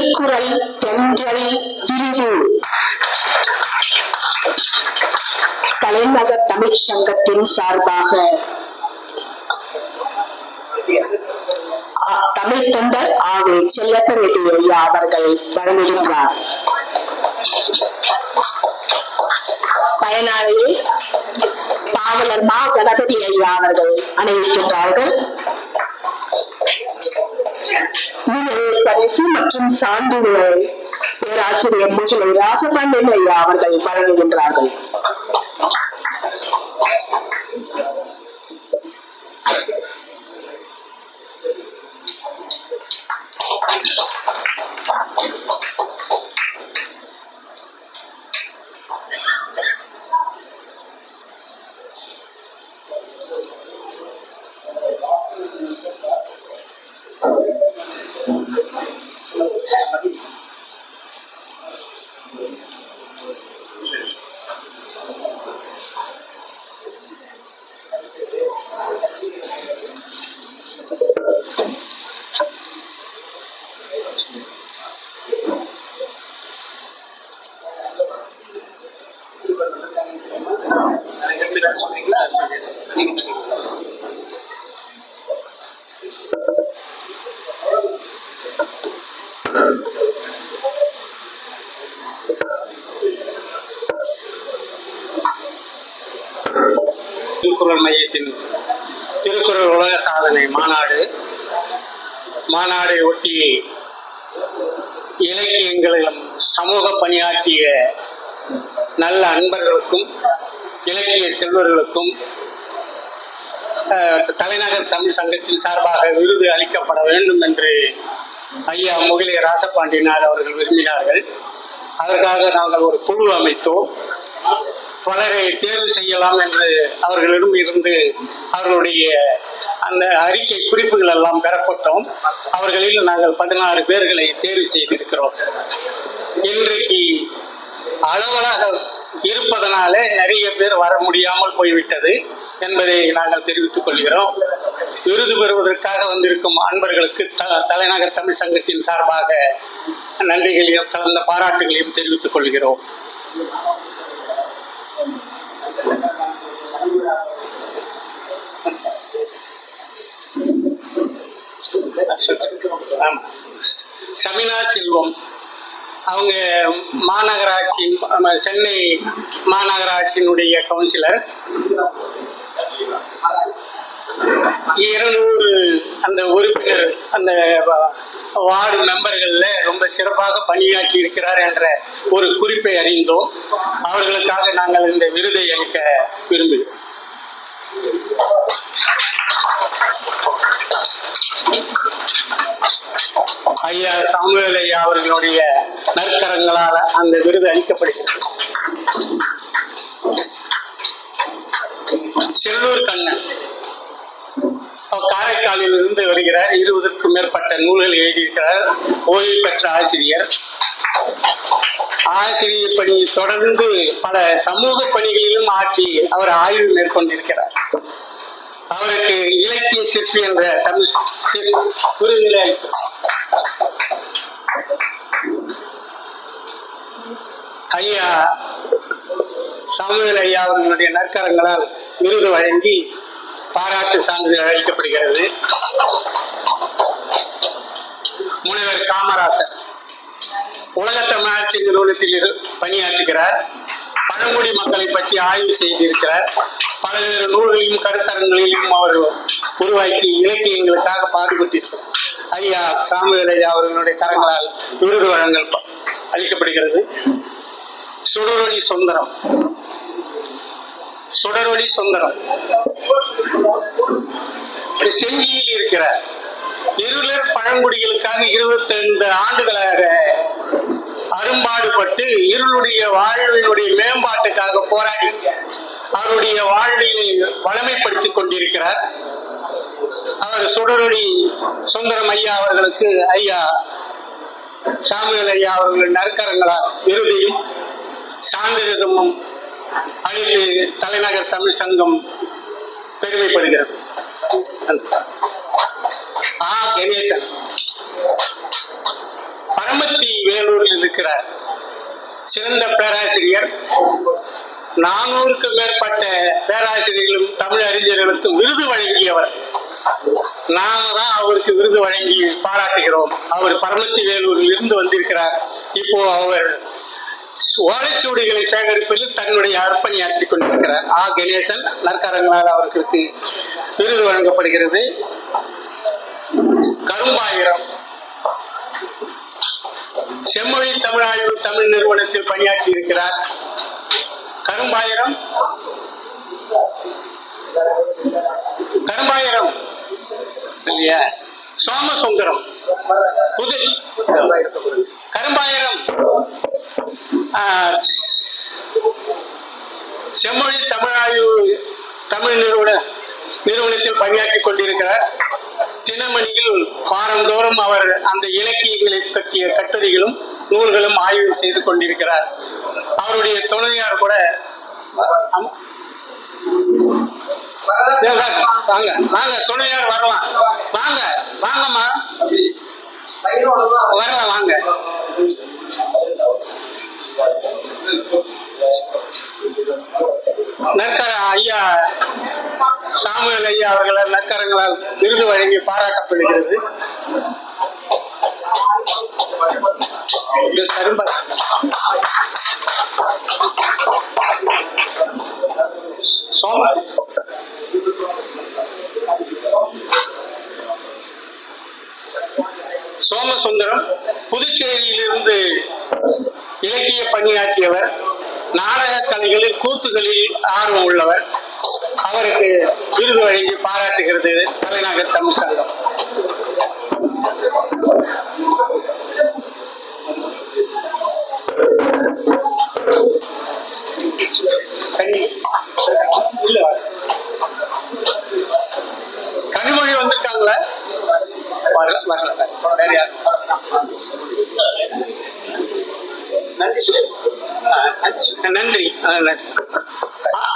திருக்குறள் தென்றல் பிரிவு. தலைநகர் தமிழ் சங்கத்தின் சார்பாக தமிழ் தொண்டர் ஆவே செல்லப்பரெட்டி ஐயா அவர்கள் வழங்குகின்றார். பயனாளியை பாவலர் மா கணபதி ஐயா அவர்கள் அணிவிக்கின்றார்கள். நினைவு பரிசு மற்றும் சான்றிதழை பேராசிரியர் முகிலை ராசபாண்டியன் ஐயா அவர்கள் வழங்குகின்றார்கள். திருக்குறள் மையத்தின் திருக்குறள் உலக சாதனை மாநாடு. மாநாடை ஒட்டி இலக்கியங்களிலும் சமூக பணியாற்றிய நல்ல அன்பர்களுக்கும் இலக்கிய செல்வர்களுக்கும் தலைநகர் தமிழ் சங்கத்தின் சார்பாக விருது அளிக்கப்பட வேண்டும் என்று ஐயா முகிலே ராசபாண்டியனார் அவர்கள் விரும்பினார்கள். அதற்காக நாங்கள் ஒரு குழு அமைத்தோம். பலரை தேர்வு செய்யலாம் என்று அவர்களிடம் இருந்து அவர்களுடைய அந்த அறிக்கை குறிப்புகள் எல்லாம் பெறப்பட்டோம். அவர்களில் நாங்கள் பதினாறு பேர்களை தேர்வு செய்திருக்கிறோம். இன்றைக்கு அளவலாக இருப்பதனாலே நிறைய பேர் வர முடியாமல் போய்விட்டது என்பதை நாங்கள் தெரிவித்துக் கொள்கிறோம். விருது பெறுவதற்காக வந்திருக்கும் அன்பர்களுக்கு த தலைநகர் தமிழ் சங்கத்தின் சார்பாக நன்றிகளையும் கலந்த பாராட்டுகளையும் தெரிவித்துக் கொள்கிறோம். சமினா செல்வம் அவங்க மாநகராட்சி சென்னை மாநகராட்சியினுடைய கவுன்சிலர். இருநூறு அந்த உறுப்பினர் அந்த வார்டு மெம்பர்களில் ரொம்ப சிறப்பாக பணியாற்றி இருக்கிறார் என்ற ஒரு குறிப்பை அறிந்தோம். அவர்களுக்காக நாங்கள் இந்த விருதை அளிக்க விரும்புகிறோம். ஐயா சாமுவேல் ஐயா அவர்களுடைய நற்கரங்களால் அந்த விருது அளிக்கப்படுகிறது. செல்லூர் கண்ணன். காரைக்காலில் இருந்து வருகிறார். இருபதுக்கும் மேற்பட்ட நூல்கள் எழுதியிருக்கிறார். ஓய்வு பெற்ற ஆசிரியர். ஆசிரியர் பணியை தொடர்ந்து பல சமூக பணிகளிலும் ஆற்றி அவர் ஆய்வு மேற்கொண்டிருக்கிறார். அவருக்கு இலக்கிய சிற்பி என்ற தமிழ் சிற் ஐயா சாமுவேல் ஐயா அவர்களுடைய நற்கரங்களால் விருது வழங்கி பாராட்டு சான்றிதழ் அளிக்கப்படுகிறது. முனைவர் காமராசர் உலக தமிழாட்சி நிறுவனத்தில் இரு- பணியாற்றுகிறார். பழங்குடி மக்களை பற்றி ஆய்வு செய்திருக்கிறார். பல்வேறு நூல்களையும் கருத்தரங்களிலும் அவர்கள் உருவாக்கி இலக்கியங்களுக்காக பாடுபட்டிருக்கிறார். ஐயா சாமுவேல் ஐயா அவர்களுடைய கரங்களால் விருது வழங்கல் ப- அளிக்கப்படுகிறது. சுடரொளி சுந்தரம். சுடரொளி சுந்தரம். செஞ்சியில் இருக்கிறார் இருளர் பழங்குடிகளுக்காக இருபத்தி ஐந்து ஆண்டுகளாக அரும்பாடுபட்டு இருளுடைய வாழ்வினுடைய மேம்பாட்டுக்காக போராடி அவருடைய வாழ்வியை வளமைப்படுத்திக் கொண்டிருக்கிறார். அவர் சுடரொடி சுந்தரம் ஐயா அவர்களுக்கு ஐயா சாமுவேல் ஐயா அவர்கள் நற்கரங்களால் இறுதியும் சான்றிதமும் அளித்து தலைநகர் தமிழ் சங்கம் பெருமைப்படுகிறது. ஆ கணேசன். பரமத்தி வேலூரில் இருக்கிறார். சிறந்த பேராசிரியர். நானூறுக்கு மேற்பட்ட பேராசிரியர்களும் தமிழ் அறிஞர்களுக்கும் விருது வழங்கியவர். நாங்க தான் அவருக்கு விருது வழங்கி பாராட்டுகிறோம். அவர் பரமத்தி வேலூரில் இருந்து வந்திருக்கிறார். இப்போ அவர் ஓலைச்சுவடிகளை சேகரிப்பதில் தன்னுடைய அர்ப்பணியாற்றிக் கொண்டிருக்கிறார். ஆ. கணேசன் நற்கரங்களால் அவர்களுக்கு விருது வழங்கப்படுகிறது. கரும்பாயிரம். செம்மொழி தமிழாய்வு தமிழ் நிறுவனத்தில் பணியாற்றி இருக்கிறார் கரும்பாயிரம். கரும்பாயிரம். சோமசுந்தரம். புது. கரும்பாயிரம். செம்மொழி தமிழாய்வு தமிழ் நிறுவன நிறுவனத்தில் பணியாற்றிக் கொண்டிருக்கிறார். தினமணியில் வாரந்தோறும் அவர் அந்த இலக்கியங்களை பற்றிய கட்டுரைகளும் நூல்களும் ஆய்வு செய்து கொண்டிருக்கிறார். அவருடைய துணையார் கூட வாங்க, வாங்க. துணையார் வரலாம் வாங்க வாங்கம்மா. வரலாம் வாங்க. நற்கர ஐயா சாமுவேல் ஐயா அவர்களை நற்கரங்களால் விருது வழங்கி பாராட்டப்படுகிறது. சோமசுந்தரம் புதுச்சேரியிலிருந்து இலக்கிய பணியாற்றியவர் நாடக கலைகளில் கூத்துகளில் ஆர்வம் உள்ளவர். அவருக்கு விருது வழங்கி பாராட்டுகிறது தலைநகர் தமிழ் சங்கம்.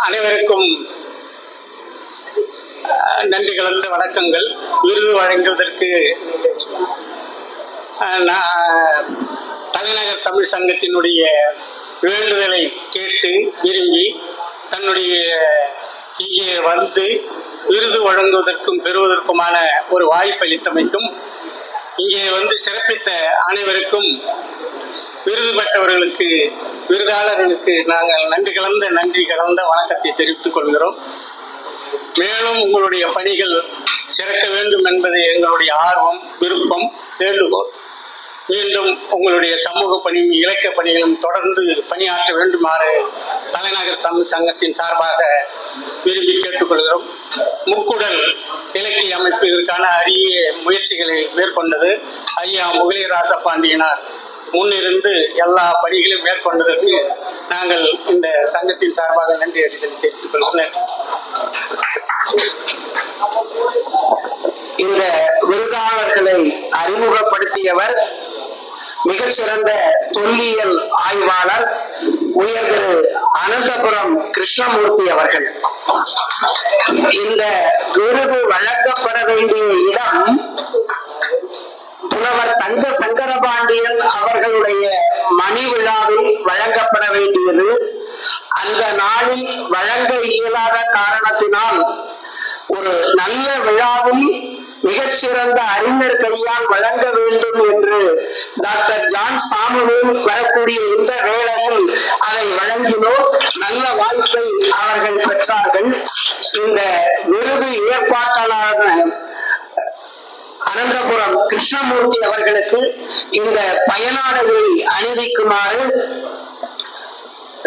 அனைவருக்கும் நன்றி கலந்த வணக்கங்கள். விருது வழங்குவதற்கு நான் தலைநகர் தமிழ் சங்கத்தினுடைய வேண்டுதலை கேட்டு விரும்பி தன்னுடைய இங்கே வந்து விருது வழங்குவதற்கும் பெறுவதற்குமான ஒரு வாய்ப்பளித்தமைக்கும் இங்கே வந்து சிறப்பித்த அனைவருக்கும் விருது பெற்றவர்களுக்கு விருதாளர்களுக்கு நாங்கள் நன்றி கலந்த நன்றி கலந்த வணக்கத்தை தெரிவித்துக் கொள்கிறோம். மேலும் உங்களுடைய பணிகள் சிறக்க வேண்டும் என்பது எங்களுடைய ஆர்வம் விருப்பம் வேண்டுகோள். மீண்டும் உங்களுடைய சமூக பணியும் இலக்கிய பணிகளும் தொடர்ந்து பணியாற்ற வேண்டுமாறு தலைநகர் தமிழ் சங்கத்தின் சார்பாக விரும்பி கேட்டுக்கொள்கிறோம். முக்குடல் இலக்கிய அமைப்பு இதற்கான அரிய முயற்சிகளை மேற்கொண்டது. ஐயா முகலியராச பாண்டியனார். முன்னிருந்து எல்லா பணிகளையும் மேற்கொண்டதற்கு நாங்கள் இந்த சங்கத்தின் சார்பாக நன்றி அறிதல் தெரிவித்துக் கொள்கிறேன். இந்த விருதாளர்களை அறிமுகப்படுத்தியவர் மிகச்சிறந்த தொல்லியல் ஆய்வாளர் உயர் திரு அனந்தபுரம் கிருஷ்ணமூர்த்தி அவர்கள். இந்த விருது வழங்கப்பட வேண்டிய இடம் புலவர் தங்க சங்கரபாண்டியன் அவர்களுடைய மணி விழாவில் வழங்கப்பட வேண்டியது. அந்த நாளில் வழங்க இயலாத காரணத்தினால் ஒரு நல்ல விழாவில் மிகச்சிறந்த அறிஞர் கையால் வழங்க வேண்டும் என்று டாக்டர் ஜான் சாமுவேல் வரக்கூடிய இந்த வேளையில் அதை வழங்கினோ நல்ல வாய்ப்பை அவர்கள் பெற்றார்கள். இந்த விருது ஏற்பாட்டாளரான அனந்தபுரம் கிருஷ்ணமூர்த்தி அவர்களுக்கு இந்த பயனாடைகளை அணிவிக்குமாறு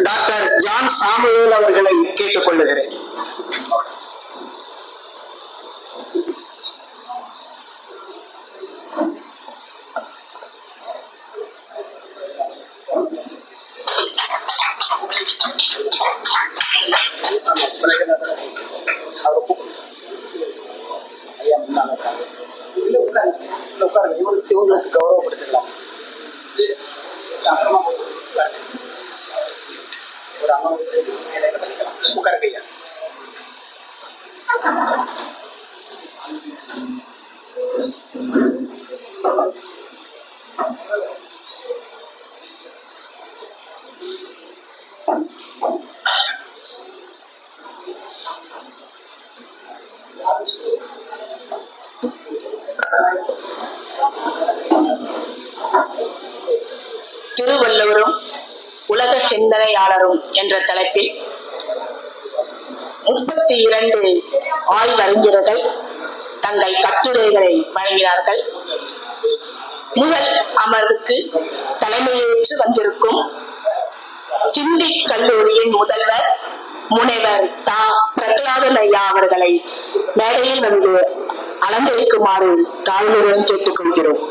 டாக்டர் ஜான் சாமுவேல் அவர்களை கேட்டுக்கொள்ளுகிறேன். உங்களுக்கு கௌரவப்படுத்திடலாம். திருவள்ளுவரும் உலக சிந்தனையாளரும் என்ற தலைப்பில் முப்பத்தி இரண்டு ஆய்வறிஞர்கள் தங்கள் கட்டுரைகளை வழங்கினார்கள். முதல் அமர்வுக்கு தலைமையேற்று வந்திருக்கும் சிந்தி கல்லூரியின் முதல்வர் முனைவர் தா. பிரகலாதன் ஐயா அவர்களை மேடையில் வந்து அலங்கரிக்குமாறு தாழ்வுடன் கேட்டுக்கொள்கிறோம்.